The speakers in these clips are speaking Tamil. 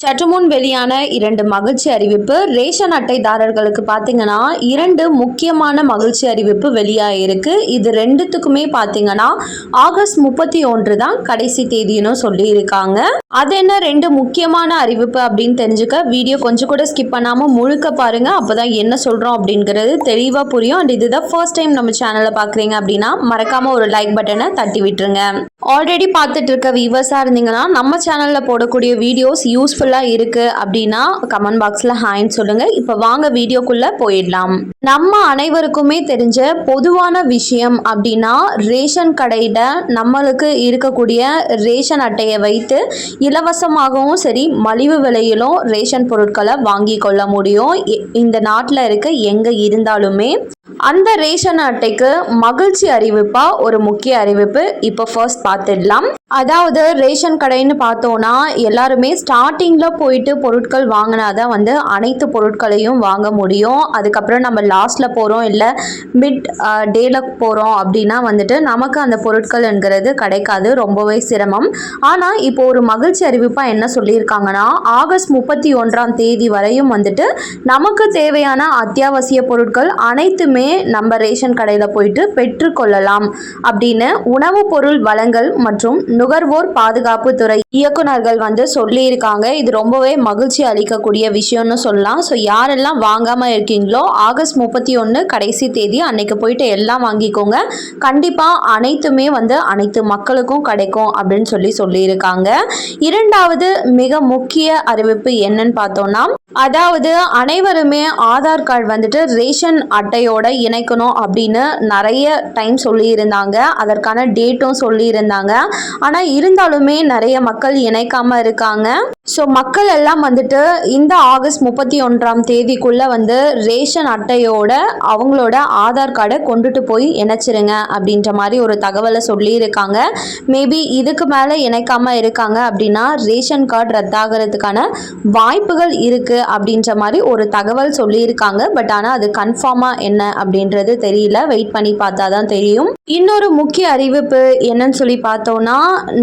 சற்று முன் வெளியான இரண்டு மகிழ்ச்சி அறிவிப்பு ரேஷன் அட்டைதாரர்களுக்கு பார்த்தீங்கன்னா இரண்டு முக்கியமான மகிழ்ச்சி அறிவிப்பு வெளியாகிருக்கு இது ரெண்டுத்துக்குமே பார்த்தீங்கன்னா ஆகஸ்ட் முப்பத்தி ஒன்று தான் கடைசி தேதின்னு சொல்லியிருக்காங்க. அது என்ன ரெண்டு முக்கியமான அறிவிப்பு அப்படின்னு தெரிஞ்சுக்க? வீடியோ கொஞ்சம் கூட ஸ்கிப் பண்ணாமல் முழுக்க பாருங்க. அப்போதான் என்ன சொல்கிறோம் அப்படிங்கிறது தெளிவாக புரியும். அண்ட் இதுதான் ஃபர்ஸ்ட் டைம் நம்ம சேனலை பார்க்குறீங்க அப்படின்னா மறக்காம ஒரு லைக் பட்டனை தட்டி விட்டுருங்க. ஆல்ரெடி பார்த்துட்டு இருக்க வியூவர்ஸாக இருந்தீங்கன்னா நம்ம சேனலில் போடக்கூடிய வீடியோஸ் யூஸ்ஃபுல்லாக இருக்குது அப்படின்னா கமெண்ட் பாக்ஸில் ஹாய்ன்னு சொல்லுங்கள் இப்போ வாங்க வீடியோக்குள்ளே போயிடலாம். நம்ம அனைவருக்குமே தெரிஞ்ச பொதுவான விஷயம் அப்படின்னா ரேஷன் கடையில் நம்மளுக்கு இருக்கக்கூடிய ரேஷன் அட்டையை வைத்து இலவசமாகவும் சரி மலிவு விலையிலும் ரேஷன் பொருட்களை வாங்கி கொள்ள முடியும். இந்த நாட்டில் இருக்க எங்கே இருந்தாலுமே அந்த ரேஷன் அட்டைக்கு மகிழ்ச்சி அறிவிப்பா ஒரு முக்கிய அறிவிப்பு. இப்போ ஃபர்ஸ்ட் பார்த்துடலாம். அதாவது ரேஷன் கடைன்னு பார்த்தோன்னா எல்லாருமே ஸ்டார்டிங்கில் போயிட்டு பொருட்கள் வாங்கினா தான் வந்து அனைத்து பொருட்களையும் வாங்க முடியும். அதுக்கப்புறம் நம்ம லாஸ்ட்டில் போகிறோம் இல்லை மிட் டேல போகிறோம் அப்படின்னா வந்துட்டு நமக்கு அந்த பொருட்கள் என்கிறது கிடைக்காது. ரொம்பவே சிரமம். ஆனால் இப்போ ஒரு மகிழ்ச்சி அறிவிப்பாக என்ன சொல்லியிருக்காங்கன்னா ஆகஸ்ட் முப்பத்தி ஒன்றாம் தேதி வரையும் வந்துட்டு நமக்கு தேவையான அத்தியாவசிய பொருட்கள் அனைத்துமே நம்ம ரேஷன் கடையில் போயிட்டு பெற்றுக்கொள்ளலாம் அப்படின்னு உணவுப் பொருள் வழங்கல் மற்றும் நுகர்வோர் பாதுகாப்பு துறை இயக்குனர்கள் வந்து சொல்லியிருக்காங்க. இது ரொம்பவே மகிழ்ச்சி அளிக்கக்கூடிய விஷயம்னு சொல்லலாம். ஸோ யாரெல்லாம் வாங்காமல் இருக்கீங்களோ ஆகஸ்ட் முப்பத்தி ஒன்று கடைசி தேதி அன்னைக்கு போயிட்டு எல்லாம் வாங்கிக்கோங்க. கண்டிப்பாக அனைத்துமே வந்து அனைத்து மக்களுக்கும் கிடைக்கும் அப்படின்னு சொல்லி சொல்லியிருக்காங்க. இரண்டாவது மிக முக்கிய அறிவிப்பு என்னன்னு பார்த்தோம்னா அதாவது அனைவருமே ஆதார் கார்டு வந்துட்டு ரேஷன் அட்டையோட இணைக்கணும் அப்படின்னு நிறைய டைம் சொல்லியிருந்தாங்க. அதற்கான டேட்டும் சொல்லியிருந்தாங்க. ஆனால் இருந்தாலுமே நிறைய மக்கள் இணைக்காம இருக்காங்க. ஸோ மக்கள் எல்லாம் வந்துட்டு இந்த ஆகஸ்ட் முப்பத்தி ஒன்றாம் தேதிக்குள்ள வந்து ரேஷன் அட்டையோட அவங்களோட ஆதார் கார்டை கொண்டுட்டு போய் இணைச்சிருங்க அப்படின்ற மாதிரி ஒரு தகவலை சொல்லியிருக்காங்க. மேபி இதுக்கு மேலே இணைக்காம இருக்காங்க அப்படின்னா ரேஷன் கார்டு ரத்தாகிறதுக்கான வாய்ப்புகள் இருக்குது அப்படின்ற மாதிரி ஒரு தகவல் சொல்லியிருக்காங்க. பட் ஆனால் அது கன்ஃபார்மாக என்ன அப்படின்றது தெரியல. வெயிட் பண்ணி பார்த்தா தான் தெரியும். இன்னொரு முக்கிய அறிவிப்பு என்னன்னு சொல்லி பார்த்தோம்னா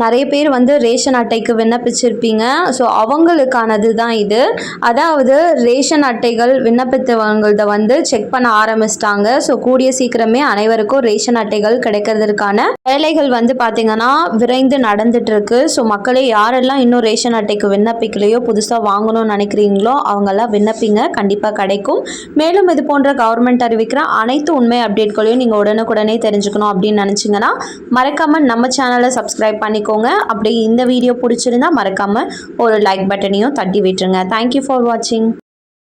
நிறைய பேர் வந்து ரேஷன் அட்டைக்கு விண்ணப்பிச்சிருப்பீங்க. ஸோ அவங்களுக்கானது தான் இது. அதாவது ரேஷன் அட்டைகள் விண்ணப்பித்தவங்கள்த வந்து செக் பண்ண ஆரம்பிச்சிட்டாங்க. ஸோ கூடிய சீக்கிரமே அனைவருக்கும் ரேஷன் அட்டைகள் கிடைக்கிறதுக்கான வேலைகள் வந்து பார்த்தீங்கன்னா விரைந்து நடந்துட்டு இருக்கு ஸோ மக்களே யாரெல்லாம் இன்னும் ரேஷன் அட்டைக்கு விண்ணப்பிக்கலையோ புதுசாக வாங்கணும்னு நினைக்கிறீங்களோ அவங்கெல்லாம் விண்ணப்பிங்க. கண்டிப்பாக கிடைக்கும். மேலும் இது போன்ற கவர்மெண்ட் அறிவிக்கிற அனைத்து உண்மை அப்டேட்களையும் நீங்கள் உடனுக்குடனே தெரிஞ்சுக்கணும் அப்படின்னு நினச்சிங்கன்னா மறக்காமல் நம்ம சேனலை சப்ஸ்கிரைப் பண்ணிக்கோங்க. அப்படியே இந்த வீடியோ பிடிச்சிருந்தா மறக்காமல் ஒரு லைக் பட்டனையும் தட்டி விட்டுருங்க. தேங்க்யூ ஃபார் வாட்சிங்